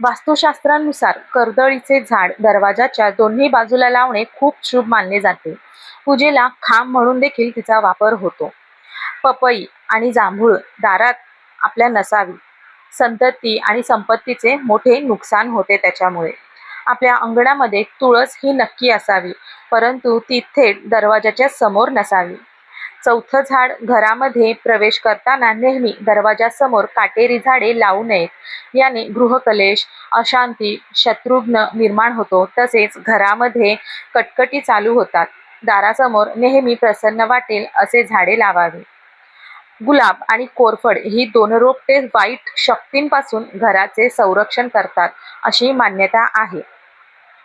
वास्तुशास्त्रानुसार कर्दळीचे झाड दरवाजाच्या दोन्ही बाजूला लावणे खूप शुभ मानले जाते. पूजेला खांब म्हणून देखील तिचा वापर होतो. पपई आणि जांभूळ दारात आपल्या नसावी. संतती आणि संपत्तीचे मोठे नुकसान होते त्याच्यामुळे. आपल्या अंगणामध्ये तुळस ही नक्की असावी परंतु ती थेट दरवाजाच्या समोर नसावी. चौथं झाड घरामध्ये प्रवेश करताना नेहमी दरवाजासमोर काटेरी झाडे लावू नयेत. याने गृहकलेश अशांती शत्रुघ्न निर्माण होतो. तसेच घरामध्ये कटकटी चालू होतात. दारासमोर नेहमी प्रसन्न वाटेल असे झाडे लावावे. गुलाब आणि कोरफड ही दोन रोपटे वाईट शक्तींपासून घराचे संरक्षण करतात अशी मान्यता आहे.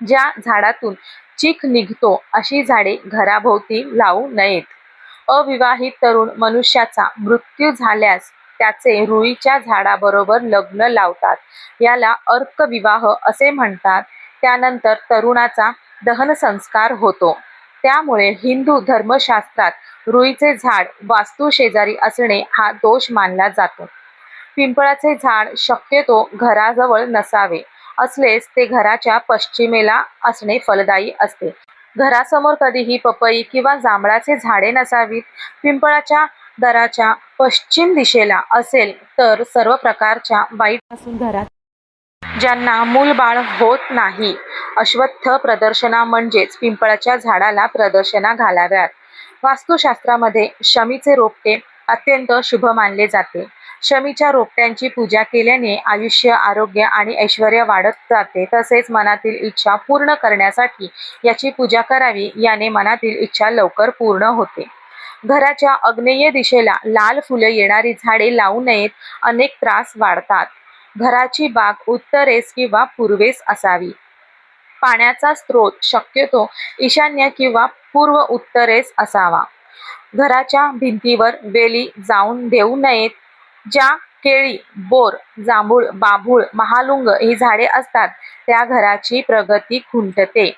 ज्या झाडातून चीख निघतो अशी झाडे घराभोवती लावू नयेत. अविवाहित तरुण मनुष्याचा मृत्यू झाल्यास त्याचे रुईच्या झाडाबरोबर लग्न लावतात. याला अर्कविवाह असे म्हणतात. त्यानंतर तरुणाचा दहन संस्कार होतो. त्यामुळे हिंदू धर्मशास्त्रात रुईचे झाड वास्तू शेजारी असणे हा दोष मानला जातो. पिंपळाचे झाड शक्यतो घराजवळ नसावे. असलेच ते घराच्या पश्चिमेला असणे फलदायी असते. घरासमोर कधीही पपई किंवा जांभळाचे झाडे नसावीत पिंपळाच्या दराच्या पश्चिम दिशेला असेल तर सर्व प्रकारच्या वाईट घरात ज्यांना मूलबाळ होत नाही अश्वत्थ प्रदर्शना म्हणजेच पिंपळाच्या झाडाला प्रदर्शना घालाव्यात. वास्तुशास्त्रामध्ये शमीचे रोपटे अत्यंत शुभ मानले जाते. शमीच्या रोपट्यांची पूजा केल्याने आयुष्य आरोग्य आणि ऐश्वर वाढत जाते. तसेच मनातील इच्छा पूर्ण करण्यासाठी याची पूजा करावी याने मनातील इच्छा लवकर पूर्ण होते. घराच्या अग्नेय दिशेला लाल फुलं येणारी झाडे लावू नयेत अनेक त्रास वाढतात. घराची बाग उत्तरेस किंवा पूर्वेस असावी. पाण्याचा स्रोत शक्यतो ईशान्य किंवा पूर्व उत्तरेस असावा. घराच्या भिंतीवर वेली जाऊन देऊ नयेत. ज्या केळी बोर जांभूळ बाभूळ महालुंग ही झाडे असतात त्या घराची प्रगती खुंटते.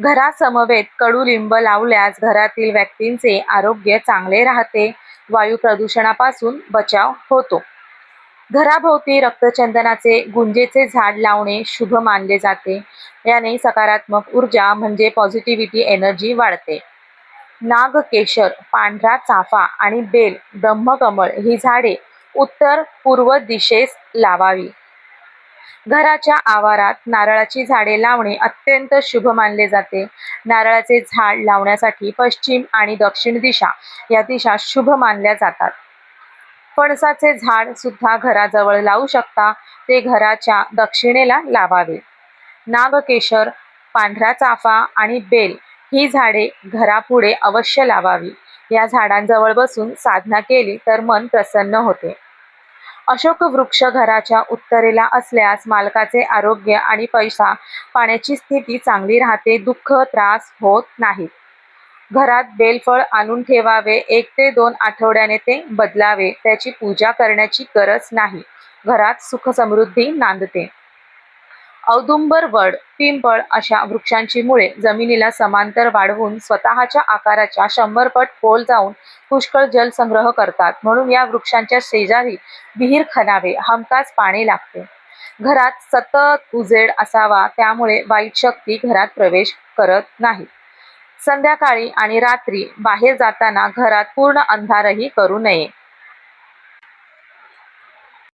घरासमवेत कडुलिंब लावल्यास घरातील व्यक्तींचे आरोग्य चांगले राहते वायू प्रदूषणापासून बचाव होतो. घराभोवती रक्तचंदनाचे गुंजेचे झाड लावणे शुभ मानले जाते. याने सकारात्मक ऊर्जा म्हणजे पॉझिटिव्हिटी एनर्जी वाढते. नागकेशर पांढरा चाफा आणि बेल ब्रह्मकमळ ही झाडे उत्तर पूर्व दिशेस लावावी. घराच्या आवारात नारळाची झाडे लावणे अत्यंत शुभ मानले जाते. नारळाचे झाड लावण्यासाठी पश्चिम आणि दक्षिण दिशा या दिशा शुभ मानल्या जातात. फणसाचे झाड सुद्धा घराजवळ लावू शकता ते घराच्या दक्षिणेला लावावे. नागकेशर पांढरा चाफा आणि बेल ही झाडे घरापुढे अवश्य लावावी. या झाडांजवळ बसून साधना केली तर मन प्रसन्न होते. अशोक वृक्ष घराच्या उत्तरेला असल्यास मालकाचे आरोग्य आणि पैसा पाण्याची स्थिती चांगली राहते दुःख त्रास होत नाहीत. घरात बेलफळ आणून ठेवावे एक ते दोन आठवड्याने ते बदलावे त्याची पूजा करण्याची गरज नाही. घरात सुख समृद्धी नांदते. औदुंबर वड पिंपळ अशा वृक्षांची मुळे जमिनीला समांतर वाढवून स्वतःच्या आकाराच्या शंभर पट खोल जाऊन पुष्कळ जल संग्रह करतात. म्हणून या वृक्षांच्या शेजारी विहीर खणावे हमखास पाणी लागते. घरात सतत उजेड असावा त्यामुळे वाईट शक्ती घरात प्रवेश करत नाही. संध्याकाळी आणि रात्री बाहेर जाताना घरात पूर्ण अंधारही करू नये.